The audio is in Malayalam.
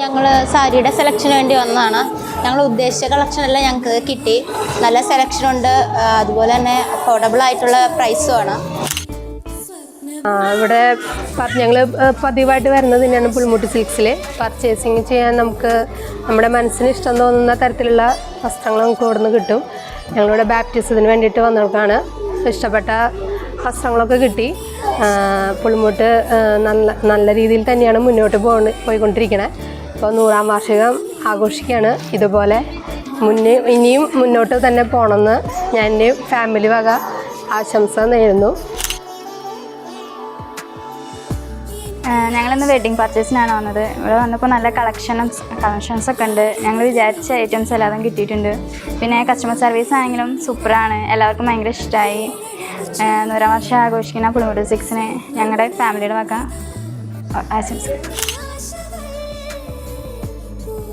ഞങ്ങൾ സാരിയുടെ സെലക്ഷന് വേണ്ടി വന്നതാണ്. ഞങ്ങൾ ഉദ്ദേശിച്ച കളക്ഷനെല്ലാം ഞങ്ങൾക്ക് കിട്ടി. നല്ല സെലക്ഷൻ ഉണ്ട്. അതുപോലെ തന്നെ അഫോർഡബിൾ ആയിട്ടുള്ള പ്രൈസുമാണ് ഇവിടെ ഞങ്ങൾ പതിവായിട്ട് വരുന്നത് തന്നെയാണ് പുൽമുട്ടി സിൽക്സിൽ പർച്ചേസിങ് ചെയ്യാൻ നമുക്ക് നമ്മുടെ മനസ്സിന് ഇഷ്ടം തോന്നുന്ന തരത്തിലുള്ള വസ്ത്രങ്ങൾ നമുക്ക് ഇവിടെ നിന്ന് കിട്ടും. ഞങ്ങളിവിടെ ബാപ്റ്റിസത്തിന് വേണ്ടിയിട്ട് വന്നവർക്കാണ് ഇഷ്ടപ്പെട്ട വസ്ത്രങ്ങളൊക്കെ കിട്ടി. പുൽമുട്ട് നല്ല നല്ല രീതിയിൽ തന്നെയാണ് മുന്നോട്ട് പോയി പോയിക്കൊണ്ടിരിക്കണേ. ഇപ്പോൾ നൂറാം വാർഷികം ആഘോഷിക്കുകയാണ്. ഇതുപോലെ മുന്നേ ഇനിയും മുന്നോട്ട് തന്നെ പോകണമെന്ന് ഞാൻ എന്റെ ഫാമിലി വക ആശംസ നേരുന്നു. ഞങ്ങളിന്ന് വെഡ്ഡിങ് പർച്ചേസിനാണ് വന്നത്. ഇവിടെ വന്നപ്പോൾ നല്ല കളക്ഷനും കളക്ഷൻസ് ഒക്കെ ഉണ്ട്. ഞങ്ങൾ വിചാരിച്ച ഐറ്റംസ് എല്ലാതും കിട്ടിയിട്ടുണ്ട്. പിന്നെ കസ്റ്റമർ സർവീസ് ആണെങ്കിലും സൂപ്പറാണ് എല്ലാവർക്കും ഭയങ്കര ഇഷ്ടമായി നൂറാം വർഷം ആഘോഷിക്കുന്ന പുളിമുടി സിക്സിന് ഞങ്ങളുടെ ഫാമിലിയുടെ വക ആശംസിക്കുന്നു